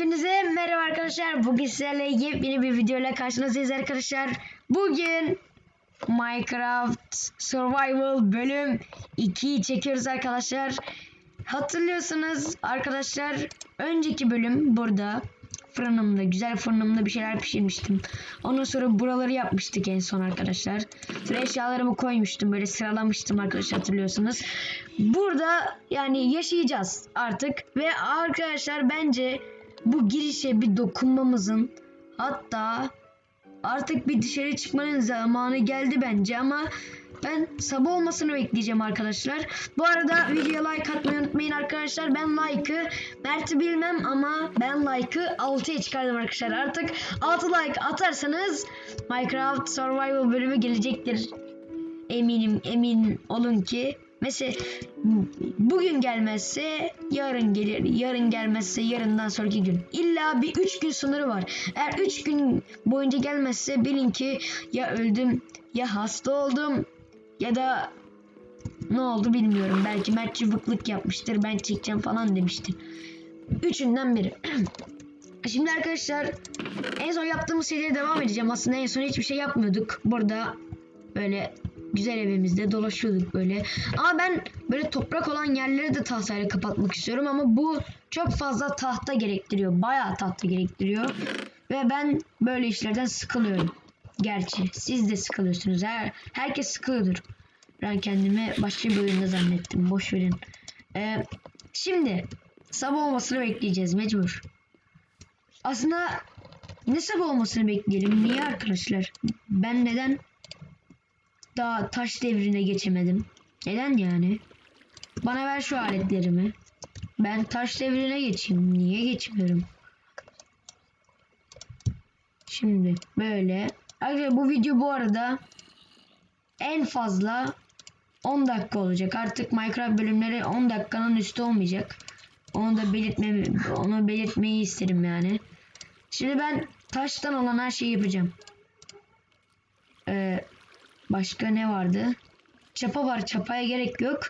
Hepinize merhaba arkadaşlar. Bugün sizlerle yepyeni bir videoyla karşınızdayız arkadaşlar. Bugün Minecraft Survival bölüm 2'yi çekiyoruz arkadaşlar. Hatırlıyorsunuz arkadaşlar önceki bölüm burada fırınımda güzel fırınımda bir şeyler pişirmiştim. Ondan sonra buraları yapmıştık en son arkadaşlar. Sonra eşyalarımı koymuştum böyle sıralamıştım arkadaşlar hatırlıyorsunuz. Burada yani yaşayacağız artık ve arkadaşlar bence bu girişe bir dokunmamızın hatta artık bir dışarı çıkmanın zamanı geldi bence ama ben sabah olmasını bekleyeceğim arkadaşlar. Bu arada videoya like atmayı unutmayın arkadaşlar. Ben like'ı Mert'i bilmem ama ben like'ı 6'ya çıkardım arkadaşlar. Artık 6 like atarsanız Minecraft Survival bölümü gelecektir. Eminim emin olun ki. Mesela bugün gelmezse yarın gelir. Yarın gelmezse yarından sonraki gün. İlla bir 3 gün sınırı var. Eğer 3 gün boyunca gelmezse bilin ki ya öldüm ya hasta oldum ya da ne oldu bilmiyorum. Belki Mert cıvıklık yapmıştır. Ben çekeceğim falan demiştir. Üçünden biri. Şimdi arkadaşlar en son yaptığımız seriye devam edeceğim. Aslında en son hiçbir şey yapmıyorduk. Burada böyle güzel evimizde dolaşıyorduk böyle. Ama ben böyle toprak olan yerleri de tahtayla kapatmak istiyorum ama bu çok fazla tahta gerektiriyor. Bayağı tahta gerektiriyor. Ve ben böyle işlerden sıkılıyorum. Gerçi siz de sıkılıyorsunuz. Her, herkes sıkılıyordur. Ben kendimi başka bir oyunda zannettim. Boş verin. Ee, şimdi sabah olmasını bekleyeceğiz mecbur. Aslında ne sabah olmasını bekleyelim? Niye arkadaşlar? Ben neden daha taş devrine geçemedim? Neden yani? Bana ver şu aletlerimi. Ben taş devrine geçeyim. Niye geçmiyorum? Şimdi böyle. Arkadaşlar bu video bu arada en fazla 10 dakika olacak. Artık Minecraft bölümleri 10 dakikanın üstü olmayacak. Onu da belirtmemi, onu belirtmeyi isterim yani. Şimdi ben taştan olan her şeyi yapacağım. Başka ne vardı? Çapa var. Çapaya gerek yok.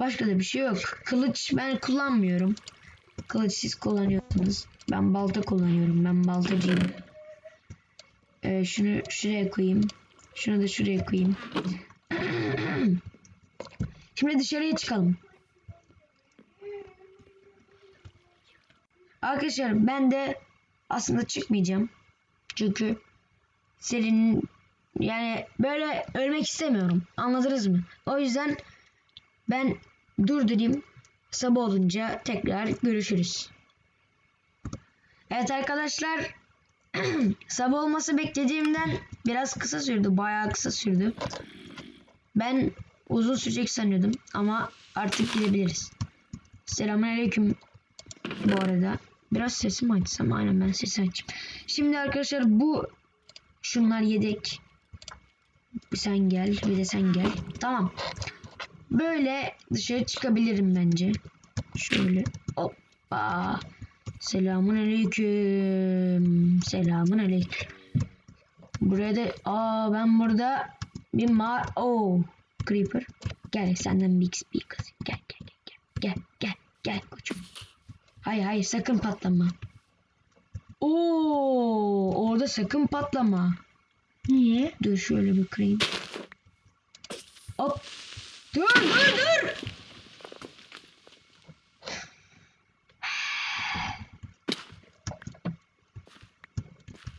Başka da bir şey yok. Kılıç ben kullanmıyorum. Kılıç siz kullanıyorsunuz. Ben balta kullanıyorum. Ben baltacıyım. Ee, şunu şuraya koyayım. Şunu da şuraya koyayım. Şimdi dışarıya çıkalım. Arkadaşlar ben de aslında çıkmayacağım. Çünkü serinin yani böyle ölmek istemiyorum. Anladınız mı? O yüzden ben durdurayım. Sabah olunca tekrar görüşürüz. Evet arkadaşlar sabah olması beklediğimden biraz kısa sürdü. Bayağı kısa sürdü. Ben uzun sürecek sanıyordum ama artık gidebiliriz. Selamünaleyküm bu arada. Biraz sesimi açsam aynen ben sesi açayım. Şimdi arkadaşlar bu şunlar yedek. Sen gel bir de sen gel. Tamam. Böyle dışarı çıkabilirim bence. Şöyle hoppa. Selamun aleyküm. Selamun aleyküm. Buraya da aa ben burada bir ma oh creeper. Gel senden bir XP kazayım. Gel gel gel gel. Gel gel gel koçum. Hayır hayır sakın patlama. Oo orada sakın patlama. Niye? Dur şöyle bir kırayım. Hop. Dur dur dur.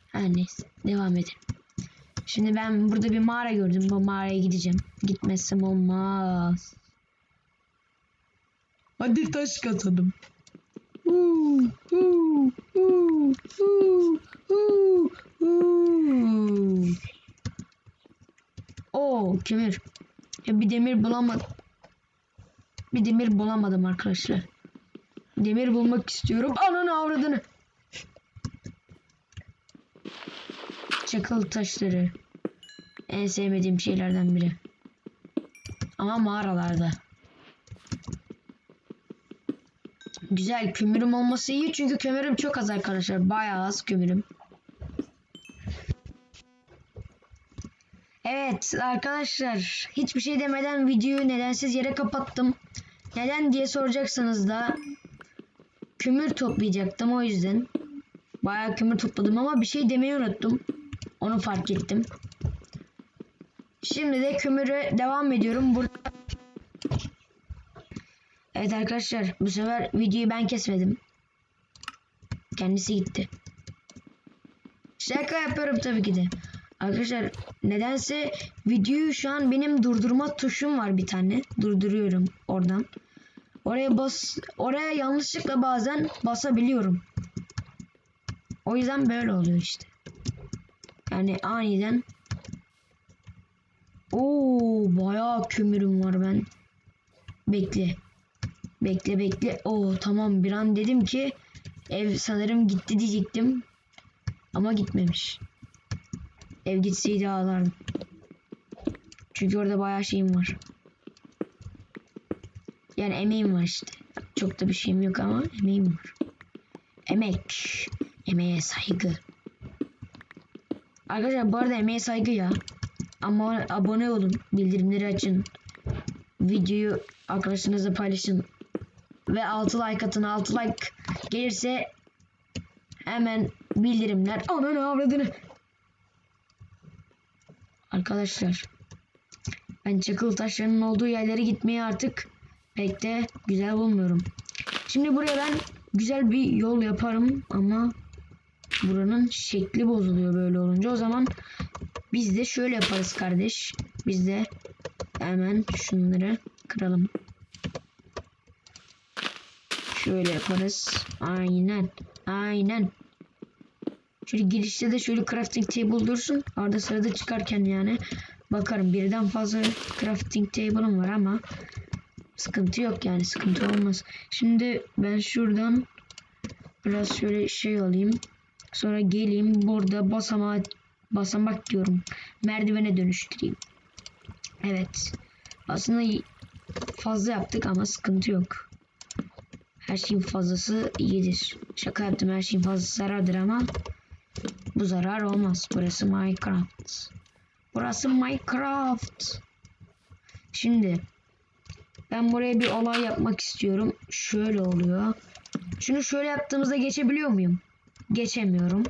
Her neyse devam edelim. Şimdi ben burada bir mağara gördüm. Bu mağaraya gideceğim. Gitmezsem olmaz. Hadi taş kazalım. Oo kömür. Ya bir demir bulamadım. Bir demir bulamadım arkadaşlar. Demir bulmak istiyorum. Ananı avradını. Çakıl taşları. En sevmediğim şeylerden biri. Ama mağaralarda. Güzel kömürüm olması iyi çünkü kömürüm çok az arkadaşlar. Bayağı az kömürüm. Evet arkadaşlar hiçbir şey demeden videoyu nedensiz yere kapattım. Neden diye soracaksanız da kömür toplayacaktım o yüzden. Bayağı kömür topladım ama bir şey demeyi unuttum. Onu fark ettim. Şimdi de kömüre devam ediyorum. Burada Evet arkadaşlar bu sefer videoyu ben kesmedim. Kendisi gitti. Şaka yapıyorum tabii ki de. Arkadaşlar nedense videoyu şu an benim durdurma tuşum var bir tane. Durduruyorum oradan. Oraya bas oraya yanlışlıkla bazen basabiliyorum. O yüzden böyle oluyor işte. Yani aniden Oo bayağı kömürüm var ben. Bekle. Bekle bekle. Oo tamam bir an dedim ki ev sanırım gitti diyecektim. Ama gitmemiş. Ev gitseydi ağlardım. Çünkü orada bayağı şeyim var. Yani emeğim var işte. Çok da bir şeyim yok ama emeğim var. Emek. Emeğe saygı. Arkadaşlar bu arada emeğe saygı ya. Ama abone olun. Bildirimleri açın. Videoyu arkadaşlarınızla paylaşın. Ve 6 like atın. 6 like gelirse hemen bildirimler. Ananı avradını. Arkadaşlar. Ben çakıl taşlarının olduğu yerlere gitmeyi artık pek de güzel bulmuyorum. Şimdi buraya ben güzel bir yol yaparım ama buranın şekli bozuluyor böyle olunca. O zaman biz de şöyle yaparız kardeş. Biz de hemen şunları kıralım. Şöyle yaparız. Aynen. Aynen. Şöyle girişte de şöyle crafting table dursun. Arada sırada çıkarken yani. Bakarım birden fazla crafting table'ım var ama sıkıntı yok yani sıkıntı olmaz. Şimdi ben şuradan biraz şöyle şey alayım. Sonra geleyim burada basamağa basamak diyorum. Merdivene dönüştüreyim. Evet. Aslında fazla yaptık ama sıkıntı yok. Her şeyin fazlası iyidir. Şaka yaptım her şeyin fazlası zarardır ama bu zarar olmaz. Burası Minecraft. Burası Minecraft. Şimdi ben buraya bir olay yapmak istiyorum. Şöyle oluyor. Şunu şöyle yaptığımızda geçebiliyor muyum? Geçemiyorum.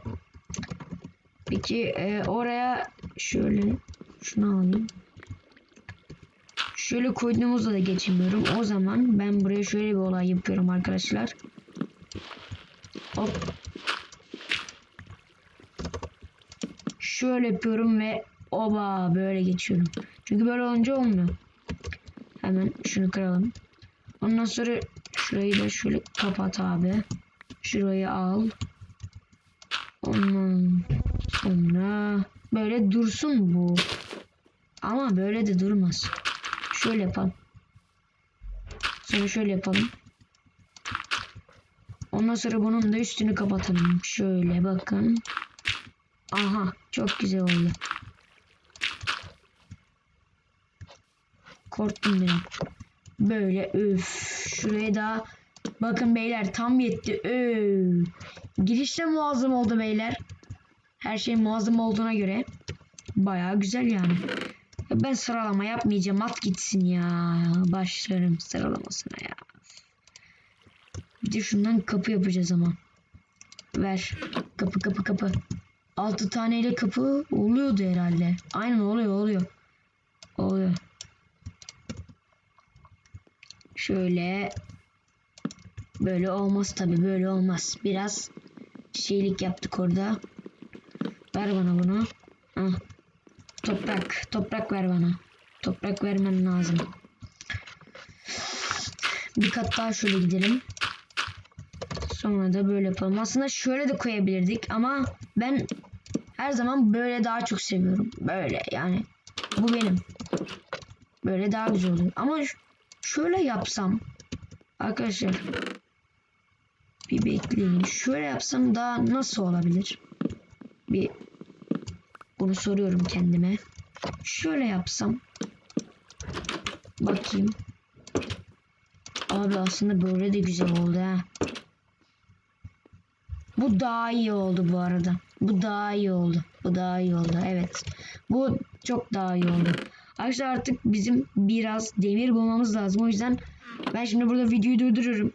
Peki e, oraya şöyle şunu alayım. Şöyle koyduğumuzda da geçemiyorum. O zaman ben buraya şöyle bir olay yapıyorum arkadaşlar. Hop. Şöyle yapıyorum ve oba böyle geçiyorum. Çünkü böyle olunca olmuyor. Hemen şunu kıralım. Ondan sonra şurayı da şöyle kapat abi. Şurayı al. Ondan sonra böyle dursun bu. Ama böyle de durmaz. Şöyle yapalım. Sonra şöyle yapalım. Ondan sonra bunun da üstünü kapatalım. Şöyle bakın. Aha çok güzel oldu. Korktum biraz. Böyle öf. Şuraya da bakın beyler tam yetti. Öf. Girişte muazzam oldu beyler. Her şey muazzam olduğuna göre bayağı güzel yani. Ben sıralama yapmayacağım. At gitsin ya. Başlarım sıralamasına ya. Bir de şundan kapı yapacağız ama. Ver. Kapı kapı kapı. 6 taneyle kapı oluyordu herhalde. Aynen oluyor oluyor. Oluyor. Şöyle. Böyle olmaz tabi böyle olmaz. Biraz şeylik yaptık orada. Ver bana bunu. Hah. Toprak. Toprak ver bana. Toprak vermen lazım. Bir kat daha şöyle gidelim. Sonra da böyle yapalım. Aslında şöyle de koyabilirdik ama ben her zaman böyle daha çok seviyorum. Böyle yani. Bu benim. Böyle daha güzel oluyor. Ama şöyle yapsam arkadaşlar bir bekleyin. Şöyle yapsam daha nasıl olabilir? Bir bunu soruyorum kendime. Şöyle yapsam bakayım. Abi aslında böyle de güzel oldu ha. Bu daha iyi oldu bu arada. Bu daha iyi oldu. Bu daha iyi oldu. Evet. Bu çok daha iyi oldu. Arkadaşlar artık bizim biraz demir bulmamız lazım. O yüzden ben şimdi burada videoyu durdururum.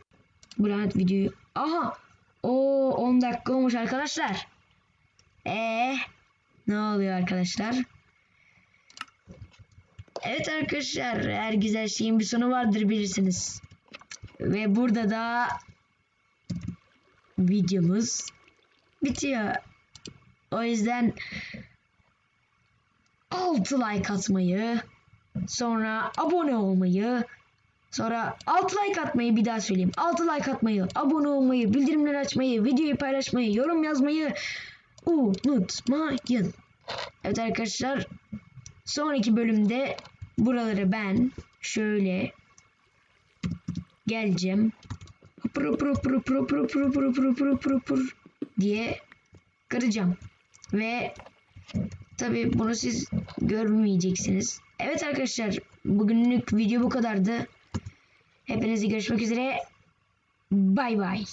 Bu lanet videoyu Aha. O 10 dakika olmuş arkadaşlar. Ee, ne oluyor arkadaşlar? Evet arkadaşlar her güzel şeyin bir sonu vardır bilirsiniz. Ve burada da videomuz bitiyor. O yüzden 6 like atmayı, sonra abone olmayı, sonra 6 like atmayı bir daha söyleyeyim. 6 like atmayı, abone olmayı, bildirimleri açmayı, videoyu paylaşmayı, yorum yazmayı unutmayın. Evet arkadaşlar sonraki bölümde buraları ben şöyle geleceğim. Pır pır pır pır pır pır pır pır pır pır pır diye kıracağım. Ve tabi bunu siz görmeyeceksiniz. Evet arkadaşlar bugünlük video bu kadardı. Hepinize görüşmek üzere. Bay bay.